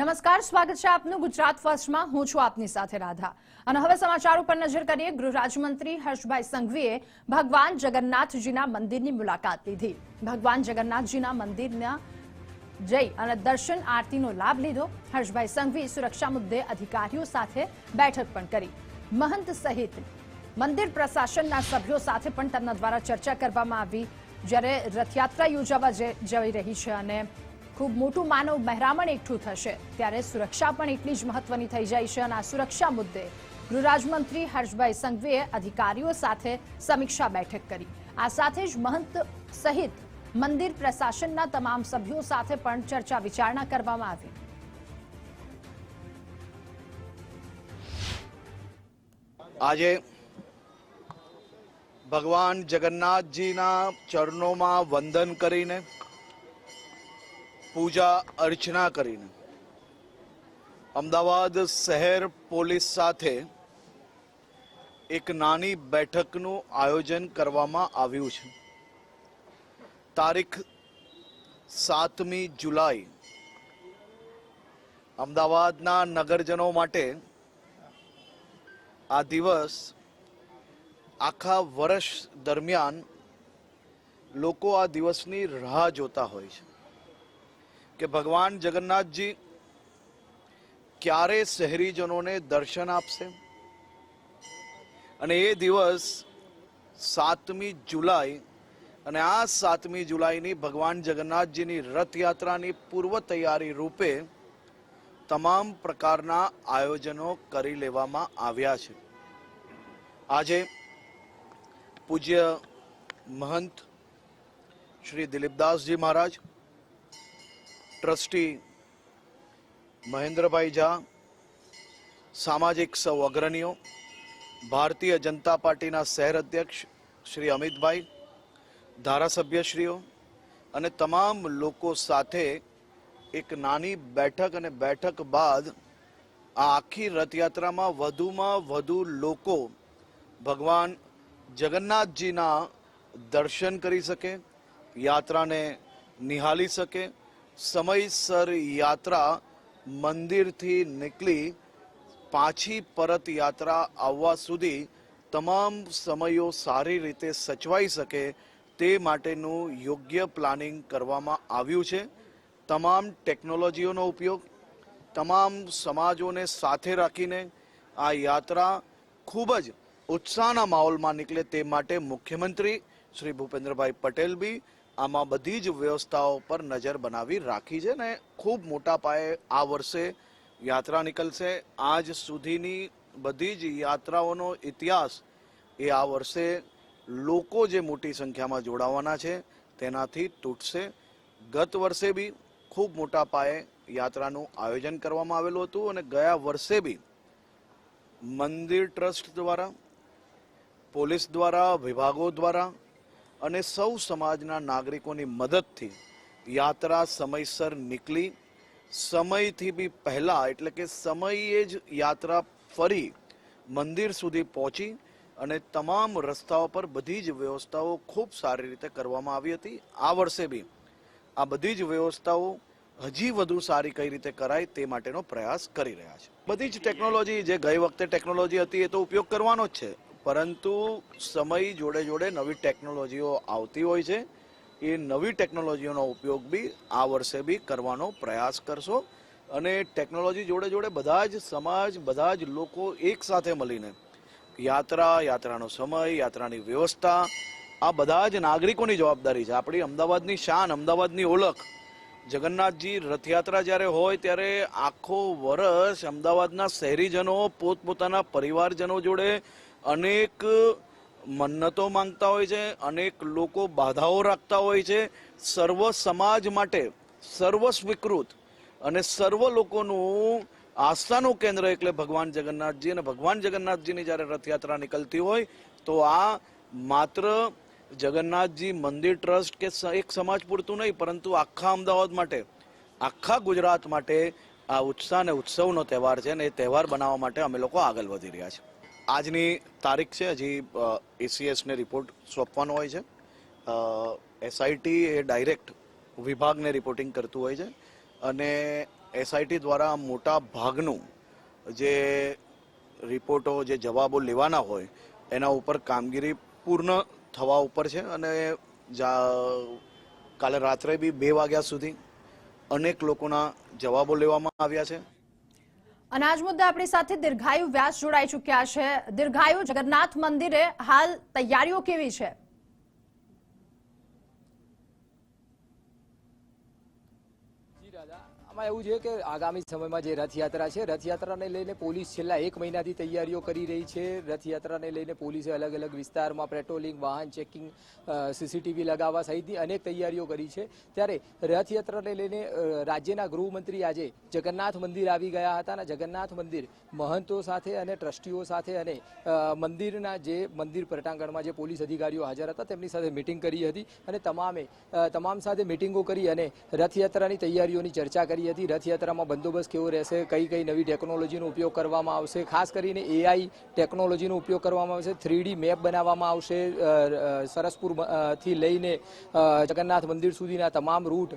નમસ્કાર, સ્વાગત છે આપનું ગુજરાત ફર્સ્ટમાં. હું છું આપની સાથે રાધા. અને હવે સમાચાર ઉપર નજર કરીએ, ગૃહ રાજ્યમંત્રી હર્ષભાઈ સંઘવીએ ભગવાન જગન્નાથજીના મંદિરની મુલાકાત લીધી. ભગવાન જગન્નાથજીના મંદિરના જઈ અને દર્શન આરતીનો લાભ લીધો. હર્ષભાઈ સંઘવી સુરક્ષા મુદ્દે અધિકારીઓ સાથે બેઠક પણ કરી. મહંત સહિત મંદિર પ્રશાસનના સભ્યો સાથે પણ તેમના દ્વારા ચર્ચા કરવામાં આવી. જ્યારે રથયાત્રા યોજાવા જઈ રહી છે અને ખૂબ મોટું માનવ બહેરામણ એકઠું થશે. ત્યારે સુરક્ષા પણ એટલી જ મહત્વની થઈ જાય છે અને આ સુરક્ષા મુદ્દે ગૃહરાજ્યમંત્રી હર્ષભાઈ સંઘવીએ અધિકારીઓ સાથે સમીક્ષા બેઠક કરી. આ સાથે જ મહંત સહિત મંદિર પ્રશાસનના તમામ સભ્યો સાથે પણ ચર્ચા વિચારણા કરવામાં આવી. આજે ભગવાન જગન્નાથજીના ચરણોમાં વંદન કરીને પૂજા અર્ચના કરીને અમદાવાદ શહેર પોલીસ સાથે એક નાની બેઠકનું આયોજન કરવામાં આવ્યું છે. તારીખ સાતમી જુલાઈ અમદાવાદના નગરજનો માટે આ દિવસ આખા વર્ષ દરમિયાન લોકો આ દિવસની રાહ જોતા હોય છે. કે ભગવાન જગન્નાથજી ક્યારે શહેરીજનોને દર્શન આપશે? અને એ દિવસ સાતમી જુલાઈ અને આ સાતમી જુલાઈની ભગવાન જગન્નાથજીની રથયાત્રાની પૂર્વ તૈયારી રૂપે તમામ પ્રકારના આયોજનો કરી લેવામાં આવ્યા છે. આજે પૂજ્ય મહંત શ્રી દિલીપદાસજી મહારાજ ટ્રસ્ટી મહેન્દ્રભાઈ ઝા, સામાજિક સૌ અગ્રણીઓ, ભારતીય જનતા પાર્ટીના શહેર અધ્યક્ષ શ્રી અમિતભાઈ, ધારાસભ્યશ્રીઓ અને તમામ લોકો સાથે એક નાની બેઠક અને બેઠક બાદ આ આખી રથયાત્રામાં વધુમાં વધુ લોકો ભગવાન જગન્નાથજીના દર્શન કરી શકે, યાત્રાને નિહાળી શકે સમયસર યાત્રા મંદિરથી નીકળી પાછી પરત યાત્રા આવવા સુધી તમામ સમયો સારી રીતે સચવાઈ શકે તે માટેનું યોગ્ય પ્લાનિંગ કરવામાં આવ્યું છે. તમામ ટેકનોલોજીઓનો ઉપયોગ, તમામ સમાજોને સાથે રાખીને આ યાત્રા ખૂબ જ ઉત્સાહના માહોલમાં નીકળે તે માટે મુખ્યમંત્રી શ્રી ભૂપેન્દ્રભાઈ પટેલ બી આમાં બધી જ વ્યવસ્થાઓ પર નજર બનાવી રાખી છે ને ખૂબ મોટા પાયે આ વર્ષે યાત્રા નીકળશે. આજ સુધીની બધી જ યાત્રાઓનો ઇતિહાસ એ આ વર્ષે લોકો જે મોટી સંખ્યામાં જોડાવાના છે તેનાથી તૂટશે. ગત વર્ષે બી ખૂબ મોટા પાયે યાત્રાનું આયોજન કરવામાં આવેલું હતું અને ગયા વર્ષે બી મંદિર ટ્રસ્ટ દ્વારા, પોલીસ દ્વારા, વિભાગો દ્વારા અને સૌ સમાજના નાગરિકોની મદદથી યાત્રા સમયસર નીકળી. સમયથી બી પહેલાં, એટલે કે સમયે જ યાત્રા ફરી મંદિર સુધી પહોંચી અને તમામ રસ્તાઓ પર બધી જ વ્યવસ્થાઓ ખૂબ સારી રીતે કરવામાં આવી હતી. આ વર્ષે બી આ બધી જ વ્યવસ્થાઓ હજી વધુ સારી કઈ રીતે કરાય તે માટેનો પ્રયાસ કરી રહ્યા છે. બધી જ ટેકનોલોજી, જે ગઈ વખતે ટેકનોલોજી હતી, એ તો ઉપયોગ કરવાનો જ છે. પરંતુ સમય જોડે જોડે નવી ટેકનોલોજીઓ આવતી હોય છે. એ નવી ટેકનોલોજીઓનો ઉપયોગ બી આ વર્ષે બી કરવાનો પ્રયાસ કરશો. અને ટેકનોલોજી જોડે જોડે બધા જ સમાજ, બધા જ લોકો એક સાથે મળીને યાત્રા, યાત્રાનો સમય, યાત્રાની વ્યવસ્થા, આ બધા જ નાગરિકોની જવાબદારી છે. આપણી અમદાવાદની શાન, અમદાવાદની ઓળખ. જગન્નાથજી રથયાત્રા જ્યારે હોય ત્યારે આખો વર્ષ અમદાવાદના શહેરીજનો, પોતપોતાના પરિવારજનો જોડે અનેક મન્નતો માંગતા હોય છે, અનેક લોકો બાધાઓ રાખતા હોય છે. સર્વ સમાજ માટે સર્વ સ્વીકૃત અને સર્વ લોકોનું આસ્થાનું કેન્દ્ર એટલે ભગવાન જગન્નાથજી અને ભગવાન જગન્નાથજીની જ્યારે રથયાત્રા નીકળતી હોય, તો આ માત્ર જગન્નાથજી મંદિર ટ્રસ્ટ કે એક સમાજ પૂરતું નહીં, પરંતુ આખા અમદાવાદ માટે, આખા ગુજરાત માટે આ ઉત્સાહ અને ઉત્સવનો તહેવાર છે અને એ તહેવાર બનાવવા માટે અમે લોકો આગળ વધી રહ્યા છે આજની તારીખ છે, હજી એસીએસને રિપોર્ટ સોંપવાનો હોય છે. એસઆઈટી એ ડાયરેક્ટ વિભાગને રિપોર્ટિંગ કરતું હોય છે અને એસઆઈટી દ્વારા મોટા ભાગનું જે રિપોર્ટો જે જવાબો લેવાના હોય, એના ઉપર કામગીરી પૂર્ણ થવા ઉપર છે અને કાલે રાત્રે બી બે વાગ્યા સુધી અનેક લોકોના જવાબો લેવામાં આવ્યા છે. અને આજ મુદ્દે આપણી સાથે દીર્ઘાયુ વ્યાસ જોડાઈ ચૂક્યા છે. દીર્ઘાયુ જગન્નાથ મંદિરે હાલ તૈયારીઓ કેવી છે? આમાં એવું છે કે આગામી સમયમાં જે રથયાત્રા છે, રથયાત્રાને લઈને પોલીસ છેલ્લા એક મહિનાથી તૈયારીઓ કરી રહી છે. રથયાત્રાને લઈને પોલીસે અલગ અલગ વિસ્તારમાં પેટ્રોલિંગ, વાહન ચેકિંગ સીસીટીવી લગાવવા સહિતની અનેક તૈયારીઓ કરી છે. ત્યારે રથયાત્રાને લઈને રાજ્યના ગૃહમંત્રી આજે જગન્નાથ મંદિર આવી ગયા હતા અને જગન્નાથ મંદિર મહંતો સાથે અને ટ્રસ્ટીઓ સાથે અને મંદિરના જે મંદિર પટાંગણમાં જે પોલીસ અધિકારીઓ હાજર હતા, તેમની સાથે મિટિંગ કરી હતી અને તમામે તમામ સાથે મિટિંગો કરી અને રથયાત્રાની તૈયારીઓની ચર્ચા કરી હતી. રથયાત્રામાં બંદોબસ્ત કેવો રહેશે? કઈ કઈ નવી ટેકનોલોજીનો ઉપયોગ કરવામાં આવશે? ખાસ કરીને એઆઈ ટેકનોલોજીનો ઉપયોગ કરવામાં આવશે. થ્રીડી મેપ બનાવવામાં આવશે. અ, અ, સરસપુર અ, થી લઈને જગન્નાથ મંદિર સુધીના તમામ રૂટ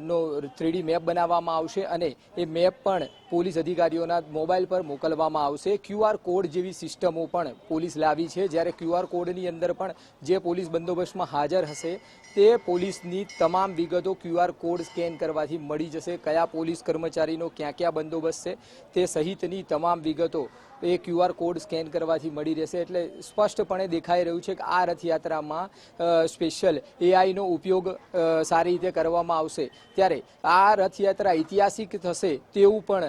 નો થ્રીડી મેપ બનાવવામાં આવશે અને એ મેપ પણ પોલીસ અધિકારીઓના મોબાઈલ પર મોકલવામાં આવશે. ક્યુઆર કોડ જેવી સિસ્ટમો પણ પોલીસ લાવી છે. જ્યારે ક્યુઆર કોડની અંદર પણ જે પોલીસ બંદોબસ્તમાં હાજર હશે તે પોલીસની તમામ વિગતો ક્યુઆર કોડ સ્કેન કરવાથી મળી જશે. કયા પોલીસ કર્મચારીનો ક્યાં ક્યાં બંદોબસ્ત છે તે સહિતની તમામ વિગતો એ ક્યુઆર કોડ સ્કેન કરવાથી મળી રહેશે. એટલે સ્પષ્ટપણે દેખાઈ રહ્યું છે કે આ રથયાત્રામાં સ્પેશિયલ એઆઈનો ઉપયોગ સારી રીતે કરવામાં આવશે. ત્યારે આ રથયાત્રા ઐતિહાસિક થશે તેવું પણ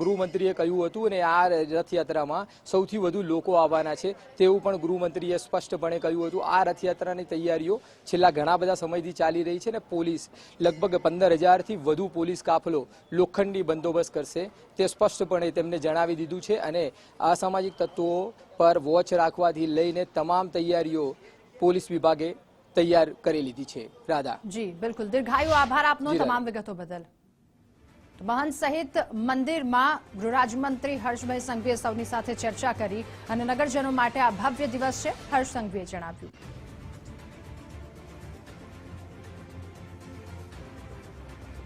ગૃહમંત્રીએ કહ્યું હતું અને આ રથયાત્રામાં સૌથી વધુ લોકો આવવાના છે તેવું પણ ગૃહમંત્રીએ સ્પષ્ટપણે કહ્યું હતું. આ રથયાત્રાની તૈયારીઓ છેલ્લા ઘણા બધા સમયથી ચાલી રહી છે અને પોલીસ, લગભગ પંદર હજારથી વધુ પોલીસ કાફલો લોખંડી બંદોબસ્ત કરશે તે સ્પષ્ટપણે તેમને જણાવી દીધું છે અને અસામાજિક તત્વો પર વોચ રાખવાથી લઈને તમામ તૈયારીઓ પોલીસ વિભાગે તૈયાર કરી લીધી છે. રાધા. જી બિલકુલ. દીર્ઘાયુ આભાર આપનો તમામ વિગતો બદલ. મહંત સહિત મંદિરમાં ગૃહરાજમંત્રી હર્ષભાઈ સંઘવીએ સૌની સાથે ચર્ચા કરી અને નગરજનો માટે આ ભવ્ય દિવસ છે હર્ષ સંઘવીએ જણાવ્યું.